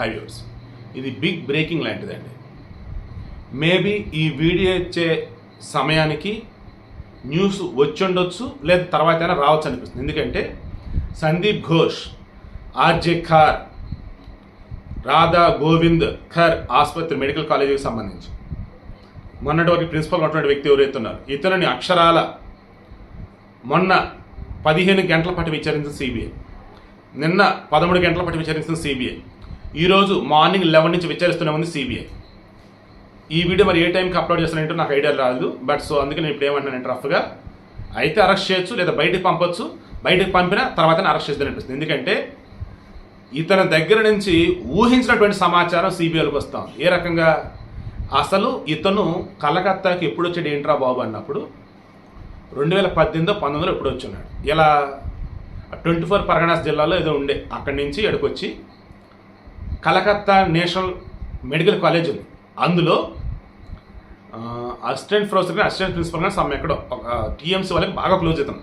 High viewers ఇది big breaking లాంటిదండి. Maybe ఈ వీడియో ఇచ్చే సమయానికి న్యూస్ వచ్చుండొచ్చు లేదా తర్వాత అయినా రావచ్చు అనిపిస్తుంది. ఎందుకంటే సందీప్ ఘోష్ ఆర్జే ఖార్ రాధా గోవింద్ ఖర్ ఆసుపత్రి మెడికల్ కాలేజీకి సంబంధించి. మొన్నటి వరకు ప్రిన్సిపల్ ఉన్నటువంటి వ్యక్తి ఎవరైతే ఉన్నారు ఇతరుని అక్షరాల మొన్న పదిహేను గంటల పాటు విచారించిన సిబిఐ నిన్న పదమూడు గంటల పాటు విచారించిన సిబిఐ ఈరోజు మార్నింగ్ లెవెన్ నుంచి విచారిస్తూనే ఉంది సిబిఐ ఈ వీడియో మరి ఏ టైంకి అప్లోడ్ చేస్తానంటే నాకు ఐడియా రాదు. బట్ సో అందుకే నేను ఇప్పుడు ఏమంటానంటే రఫ్గా. అయితే అరెస్ట్ చేయొచ్చు లేదా బయటకు పంపొచ్చు. బయటకు పంపిన తర్వాత అరెస్ట్ చేద్దాం అనిపిస్తుంది. ఎందుకంటే ఇతని దగ్గర నుంచి ఊహించినటువంటి సమాచారం సిబిఐలకు వస్తాం ఏ రకంగా? అసలు ఇతను కలకత్తాకి ఎప్పుడు వచ్చాడు ఏంట్రా బాబు అన్నప్పుడు రెండు వేల పద్దెనిమిదో పంతొమ్మిదిలో ఎప్పుడు వచ్చున్నాడు ఇలా ట్వంటీ ఫోర్ పరగణాస్ జిల్లాలో ఏదో ఉండే. అక్కడి నుంచి ఎడుకొచ్చి కలకత్తా నేషనల్ మెడికల్ కాలేజ్ ఉంది. అందులో అసిస్టెంట్ ప్రొఫెసర్ కానీ అసిస్టెంట్ ప్రిన్సిపల్ కానీ సమ్ ఎక్కడో టీఎంసీ వాళ్ళకి బాగా క్లోజ్ అవుతాం.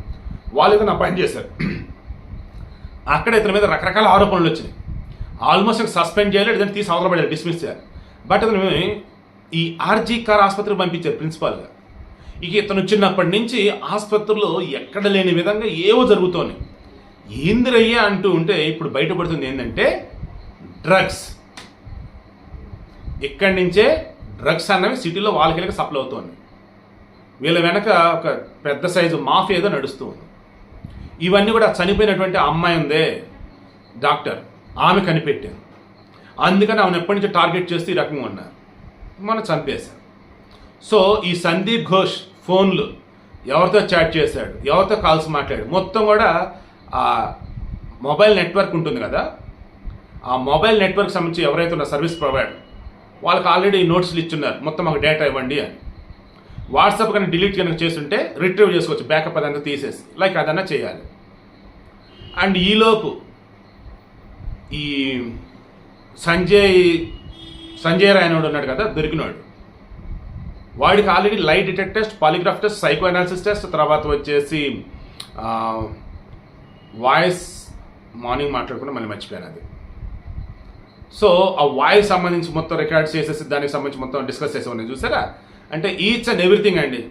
వాళ్ళు ఇతను అపాయింట్ చేశారు. అక్కడ ఇతని మీద రకరకాల ఆరోపణలు వచ్చినాయి. ఆల్మోస్ట్ సస్పెండ్ చేయాలి ఇతను తీసి అవతల పడాలి డిస్మిస్ చేయాలి. బట్ అతను ఈ ఆర్జీ కార్ ఆసుపత్రికి పంపించారు ప్రిన్సిపాల్గా ఇక ఇతను వచ్చినప్పటి నుంచి ఆసుపత్రిలో ఎక్కడ లేని విధంగా ఏవో జరుగుతోంది. ఏందిరయ్యా అంటూ ఉంటే ఇప్పుడు బయటపడుతుంది ఏంటంటే డ్రగ్స్. ఇక్కడి నుంచే డ్రగ్స్ అన్నవి సిటీలో వాళ్ళకి సప్లై అవుతోంది. వీళ్ళ వెనక ఒక పెద్ద సైజు మాఫీ ఏదో నడుస్తూ ఉంది. ఇవన్నీ కూడా చనిపోయినటువంటి అమ్మాయి ఉందే డాక్టర్. ఆమె కనిపెట్టారు. అందుకని ఆమెను ఎప్పటి నుంచి టార్గెట్ చేస్తూ ఈ రకంగా ఉన్నారు. మనం చంపేశాం సో ఈ సందీప్ ఘోష్ ఫోన్లు ఎవరితో చాట్ చేశాడు ఎవరితో కాల్స్ మాట్లాడాడు మొత్తం కూడా ఆ మొబైల్ నెట్వర్క్ ఉంటుంది కదా ఆ మొబైల్ నెట్వర్క్ సంబంధించి ఎవరైతే ఉన్న సర్వీస్ ప్రొవైడర్ వాళ్ళకి ఆల్రెడీ నోట్స్లు ఇచ్చున్నారు మొత్తం మాకు డేటా ఇవ్వండి అని. వాట్సాప్ కానీ డిలీట్ కనుక చేస్తుంటే రిట్రీవ్ చేసుకోవచ్చు బ్యాకప్ అదంతా తీసేసి లైక్ అదన్నా చేయాలి. అండ్ ఈలోపు ఈ సంజయ్ సంజయ్ రాయనోడు ఉన్నాడు కదా దొరికినాడు. వాడికి already light detect test polygraph test psycho analysis test తర్వాత వచ్చేసి వాయిస్ మార్నింగ్ మాట్లాడుకుంటే మళ్ళీ మర్చిపోయాను అది. సో ఆ వాయిస్ సంబంధించి మొత్తం రికార్డ్ చేసేసి దానికి సంబంధించి మొత్తం డిస్కస్ చేసేవాడిని చూసారా? అంటే ఈచ్ అండ్ ఎవ్రీథింగ్ అండి.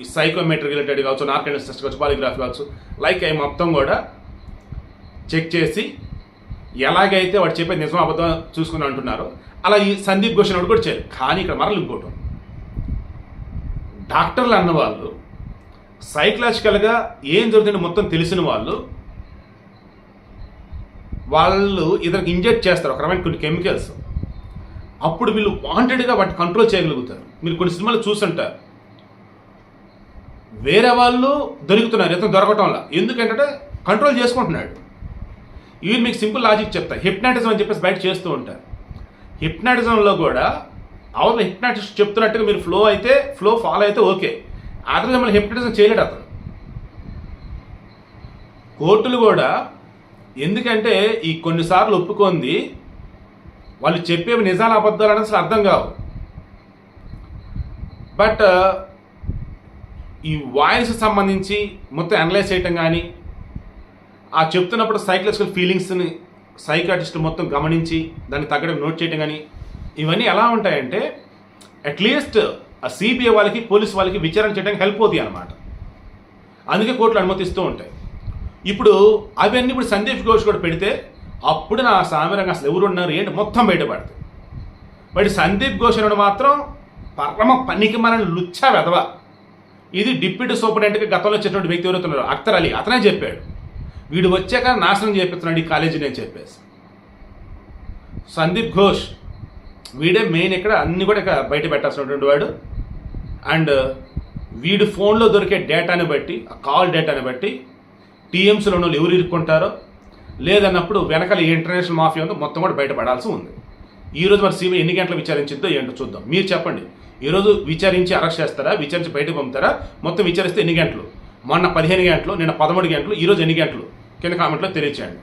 ఈ సైకోమెట్రిక్ రిలేటెడ్ కావచ్చు నార్కెండస్ టెస్ట్ కావచ్చు పాలిగ్రాఫ్ కావచ్చు లైక్ అవి మొత్తం కూడా చెక్ చేసి ఎలాగైతే వాడు చెప్పే నిజం అబద్ధం చూసుకుని అంటున్నారో అలా ఈ సందీప్ ఘోష్ వాడు కూడా చేయాలి. కానీ ఇక్కడ మరలు ఇంకోటి ఉంది. డాక్టర్లు అన్నవాళ్ళు సైకలాజికల్గా ఏం జరుగుతుందో మొత్తం తెలిసిన వాళ్ళు వాళ్ళు ఇతనికి ఇంజెక్ట్ చేస్తారు ఒక రకమైన కొన్ని కెమికల్స్ అప్పుడు వీళ్ళు వాంటెడ్గా వాటిని కంట్రోల్ చేయగలుగుతారు. మీరు కొన్ని సినిమాలు చూసుంటారు వేరే వాళ్ళు దొరుకుతున్నారు ఇతను దొరకటంలా. ఎందుకంటే కంట్రోల్ చేసుకుంటున్నాడు. ఇవి మీకు సింపుల్ లాజిక్ చెప్తా. హిప్నాటిజం అని చెప్పేసి బయట చేస్తూ ఉంటారు. హిప్నాటిజంలో కూడా అవతల హిప్నాటిస్ట్ చెప్తున్నట్టుగా మీరు ఫ్లో అయితే ఫ్లో ఫాలో అయితే ఓకే. అతను మిమ్మల్ని హిప్నాటిజం చేయలేడు అతను. కోర్టులు కూడా ఎందుకంటే ఈ కొన్నిసార్లు ఒప్పుకుంది వాళ్ళు చెప్పేవి నిజాలు అబద్ధాలు అనేది అసలు అర్థం కావు. బట్ ఈ వాయిస్ సంబంధించి మొత్తం అనలైజ్ చేయటం కానీ ఆ చెప్తున్నప్పుడు సైకలాజికల్ ఫీలింగ్స్ని సైకాటిస్ట్ మొత్తం గమనించి దాన్ని తగ్గడం నోట్ చేయడం కానీ ఇవన్నీ ఎలా ఉంటాయంటే అట్లీస్ట్ ఆ సిబిఐ వాళ్ళకి పోలీస్ వాళ్ళకి విచారణ చేయడానికి హెల్ప్ అవుతాయి అనమాట అందుకే కోర్టులు అనుమతిస్తూ ఉంటాయి. ఇప్పుడు అవన్నీ ఇప్పుడు సందీప్ ఘోష్ కూడా పెడితే అప్పుడు నా సామిరంగా అసలు ఎవరు ఉన్నారు ఏంటి మొత్తం బయటపడుతుంది బట్ సందీప్ ఘోష్ అనేవాడు మాత్రం పరమ పనికి మన లుచ్చా వెధవ. ఇది డిప్యూటీ సూపరింటెండెంట్గా గతంలో వచ్చేటువంటి వ్యక్తి ఎవరైతే అఖ్తర్ అలీ అతనే చెప్పాడు. వీడు వచ్చాక నాశనం చేపిస్తున్నాడు ఈ కాలేజీ నేను చెప్పేసి. సందీప్ ఘోష్ వీడే మెయిన్ ఇక్కడ అన్నీ కూడా ఇక్కడ బయట పెట్టాల్సినటువంటి వాడు. అండ్ వీడు ఫోన్లో దొరికే డేటాని బట్టి కాల్ డేటాని బట్టి టీఎంసీలో వాళ్ళు ఎవరు ఇరుక్కుంటారో లేదన్నప్పుడు వెనకాల ఇంటర్నేషనల్ మాఫియా ఉందో మొత్తం కూడా బయటపడాల్సి ఉంది. ఈరోజు మరి సీబీఐ ఎన్ని గంటలు విచారించిందో ఏంటో చూద్దాం. మీరు చెప్పండి. ఈరోజు విచారించి అరెస్ట్ చేస్తారా? విచారించి బయటకు పంపుతారా? మొత్తం విచారిస్తే ఎన్ని గంటలు? మొన్న పదిహేను గంటలు నిన్న పదమూడు గంటలు ఈరోజు ఎన్ని గంటలు? కింద కామెంట్లో తెలియచేయండి.